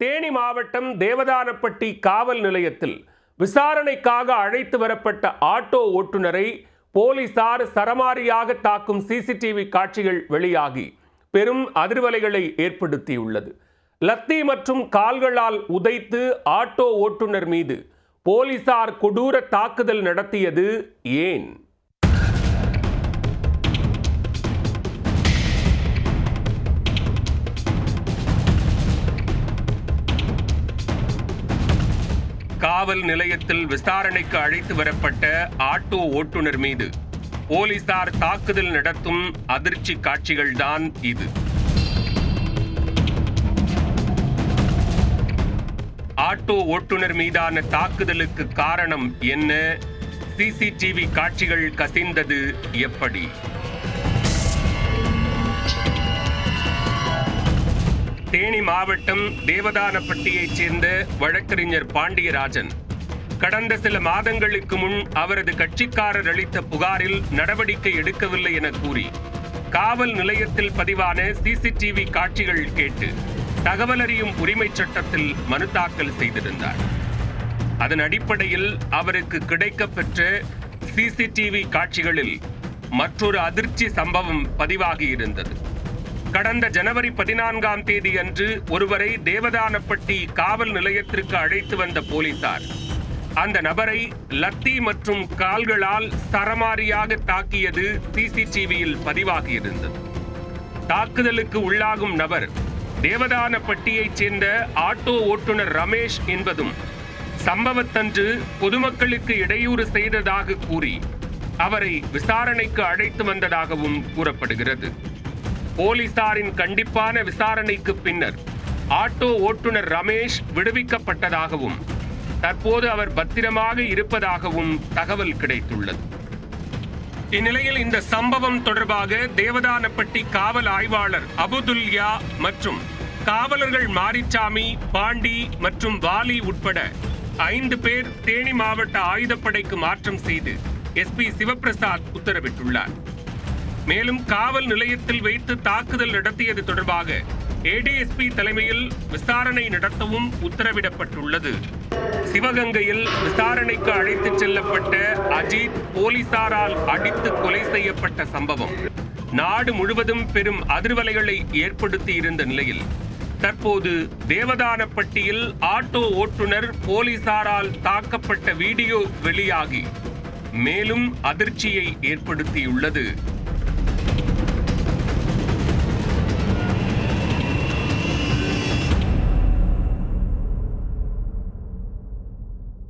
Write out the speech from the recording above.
தேனி மாவட்டம் தேவதானப்பட்டி காவல் நிலையத்தில் விசாரணைக்காக அழைத்து வரப்பட்ட ஆட்டோ ஓட்டுநரை போலீசார் சரமாரியாக தாக்கும் சிசிடிவி காட்சிகள் வெளியாகி பெரும் அதிர்வலைகளை ஏற்படுத்தியுள்ளது. லத்தி மற்றும் கால்களால் உதைத்து ஆட்டோ ஓட்டுநர் மீது போலீசார் கொடூர தாக்குதல் நடத்தியது ஏன்? காவல் நிலையத்தில் விசாரணைக்கு அழைத்து வரப்பட்ட ஆட்டோ ஓட்டுநர் மீது போலீசார் தாக்குதல் நடத்தும் அதிர்ச்சி காட்சிகள்தான் இது. ஆட்டோ ஓட்டுநர் மீதான தாக்குதலுக்கு காரணம் என்ன? சிசிடிவி காட்சிகள் கசிந்தது எப்படி? தேனி மாவட்டம் தேவதானப்பட்டியைச் சேர்ந்த வழக்கறிஞர் பாண்டியராஜன். கடந்த சில மாதங்களுக்கு முன் அவரது கட்சிக்காரர் அளித்த புகாரில் நடவடிக்கை எடுக்கவில்லை என கூறி காவல் நிலையத்தில் பதிவான சிசிடிவி காட்சிகள் கேட்டு தகவல் அறியும் உரிமைச் சட்டத்தில் மனு தாக்கல் செய்திருந்தார். அதன் அடிப்படையில் அவருக்கு கிடைக்கப்பெற்ற சிசிடிவி காட்சிகளில் மற்றொரு அதிர்ச்சி சம்பவம் பதிவாகியிருந்தது கடந்த ஜனவரி பதினான்காம் தேதி அன்று ஒருவரை தேவதானப்பட்டி காவல் நிலையத்திற்கு அழைத்து வந்த போலீசார். அந்த நபரை லத்தி மற்றும் கால்களால் சரமாரியாக தாக்கியது சிசிடிவியில் பதிவாகியிருந்தது. தாக்குதலுக்கு உள்ளாகும் நபர் தேவதானப்பட்டியைச் சேர்ந்த ஆட்டோ ஓட்டுநர் ரமேஷ் என்பதும் சம்பவத்தன்று பொதுமக்களுக்கு இடையூறு செய்ததாக கூறி அவரை விசாரணைக்கு அழைத்து வந்ததாகவும் கூறப்படுகிறது. போலீசாரின் கண்டிப்பான விசாரணைக்கு பின்னர் ஆட்டோ ஓட்டுநர் ரமேஷ் விடுவிக்கப்பட்டதாகவும் தற்போது அவர் பத்திரமாக இருப்பதாகவும் தகவல் கிடைத்துள்ளது. இந்நிலையில் இந்த சம்பவம் தொடர்பாக தேவதானப்பட்டி காவல் ஆய்வாளர் அபுதுல்யா மற்றும் காவலர்கள் மாரிச்சாமி பாண்டி மற்றும் வாலி உட்பட ஐந்து பேர் தேனி மாவட்ட ஆயுதப்படைக்கு மாற்றம் செய்து எஸ்பி சிவபிரசாத் உத்தரவிட்டுள்ளார். மேலும் காவல் நிலையத்தில் வைத்து தாக்குதல் நடத்தியது தொடர்பாக ஏடிஎஸ்பி தலைமையில் விசாரணை நடத்தவும் உத்தரவிடப்பட்டுள்ளது. சிவகங்கையில் விசாரணைக்கு அழைத்துச் செல்லப்பட்ட அஜித் போலீசாரால் அடித்து கொலை செய்யப்பட்ட சம்பவம். நாடு முழுவதும் பெரும் அதிர்வலைகளை ஏற்படுத்தி இருந்த நிலையில் தற்போது தேவதானப்பட்டியில் ஆட்டோ ஓட்டுநர் போலீசாரால் தாக்கப்பட்ட வீடியோ வெளியாகி மேலும் அதிர்ச்சியை ஏற்படுத்தியுள்ளது.